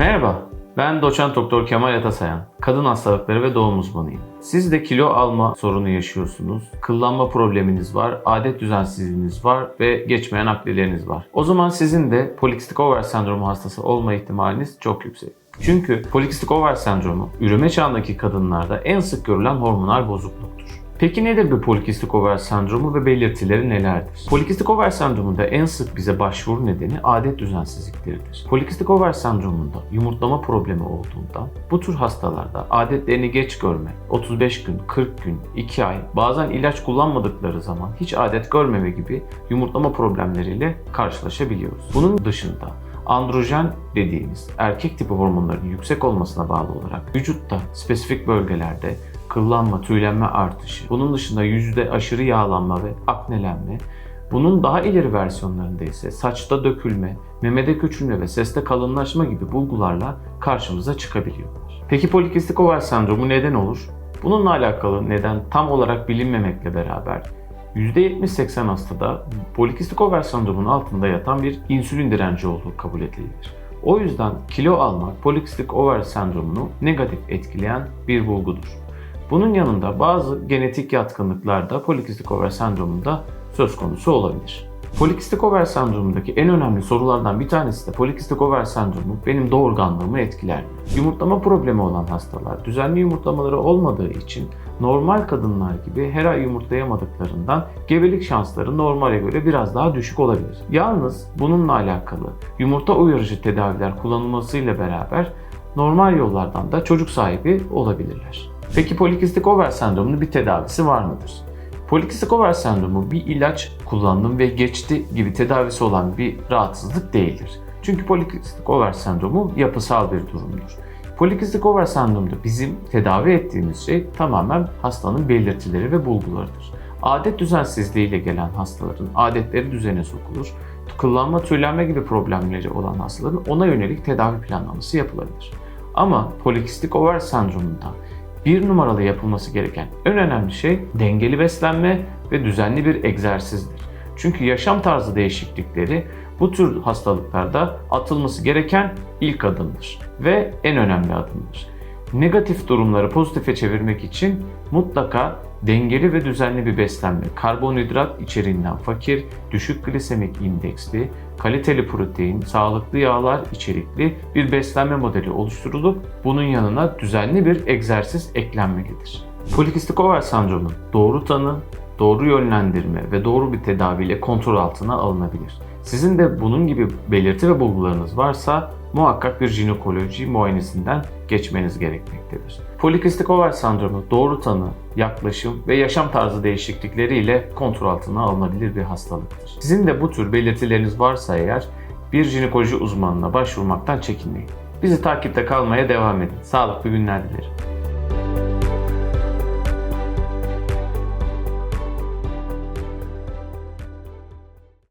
Merhaba, ben doçent doktor Kemal Atasayan. Kadın hastalıkları ve doğum uzmanıyım. Siz de kilo alma sorunu yaşıyorsunuz, kıllanma probleminiz var, adet düzensizliğiniz var ve geçmeyen aklileriniz var. O zaman sizin de polikistik over sendromu hastası olma ihtimaliniz çok yüksek. Çünkü polikistik over sendromu üreme çağındaki kadınlarda en sık görülen hormonal bozukluktur. Peki nedir bu polikistik over sendromu ve belirtileri nelerdir? Polikistik over sendromunda en sık bize başvuru nedeni adet düzensizlikleridir. Polikistik over sendromunda yumurtlama problemi olduğundan bu tür hastalarda adetlerini geç görme, 35 gün, 40 gün, 2 ay, bazen ilaç kullanmadıkları zaman hiç adet görmeme gibi yumurtlama problemleriyle karşılaşabiliyoruz. Bunun dışında androjen dediğimiz erkek tipi hormonların yüksek olmasına bağlı olarak vücutta spesifik bölgelerde kıllanma, tüylenme artışı, bunun dışında yüzde aşırı yağlanma ve aknelenme, bunun daha ileri versiyonlarında ise saçta dökülme, memede küçülme ve seste kalınlaşma gibi bulgularla karşımıza çıkabiliyorlar. Peki polikistik over sendromu neden olur? Bununla alakalı neden tam olarak bilinmemekle beraber %70-80 hastada polikistik over sendromunun altında yatan bir insülin direnci olduğu kabul edilir. O yüzden kilo almak polikistik over sendromunu negatif etkileyen bir bulgudur. Bunun yanında bazı genetik yatkınlıklar da polikistik over sendromunda söz konusu olabilir. Polikistik over sendromundaki en önemli sorulardan bir tanesi de polikistik over sendromu benim doğurganlığımı etkiler? Yumurtlama problemi olan hastalar düzenli yumurtlamaları olmadığı için normal kadınlar gibi her ay yumurtlayamadıklarından gebelik şansları normale göre biraz daha düşük olabilir. Yalnız bununla alakalı yumurta uyarıcı tedaviler kullanılmasıyla beraber normal yollardan da çocuk sahibi olabilirler. Peki polikistik over sendromunun bir tedavisi var mıdır? Polikistik over sendromu bir ilaç kullandım ve geçti gibi tedavisi olan bir rahatsızlık değildir. Çünkü polikistik over sendromu yapısal bir durumdur. Polikistik over sendromda bizim tedavi ettiğimiz şey tamamen hastanın belirtileri ve bulgularıdır. Adet düzensizliğiyle gelen hastaların adetleri düzene sokulur. Kıllanma, tüylenme gibi problemleri olan hastaların ona yönelik tedavi planlaması yapılabilir. Ama polikistik over sendromunda bir numaralı yapılması gereken en önemli şey dengeli beslenme ve düzenli bir egzersizdir. Çünkü yaşam tarzı değişiklikleri bu tür hastalıklarda atılması gereken ilk adımdır ve en önemli adımdır. Negatif durumları pozitife çevirmek için mutlaka dengeli ve düzenli bir beslenme, karbonhidrat içeriğinden fakir, düşük glisemik indeksli, kaliteli protein, sağlıklı yağlar içerikli bir beslenme modeli oluşturulup bunun yanına düzenli bir egzersiz eklenmelidir. Polikistik over sendromu doğru tanı, doğru yönlendirme ve doğru bir tedaviyle kontrol altına alınabilir. Sizin de bunun gibi belirti ve bulgularınız varsa muhakkak bir jinekoloji muayenesinden geçmeniz gerekmektedir. Polikistik over sendromu doğru tanı, yaklaşım ve yaşam tarzı değişiklikleriyle kontrol altına alınabilir bir hastalıktır. Sizin de bu tür belirtileriniz varsa eğer bir jinekoloji uzmanına başvurmaktan çekinmeyin. Bizi takipte kalmaya devam edin. Sağlıklı günler dilerim.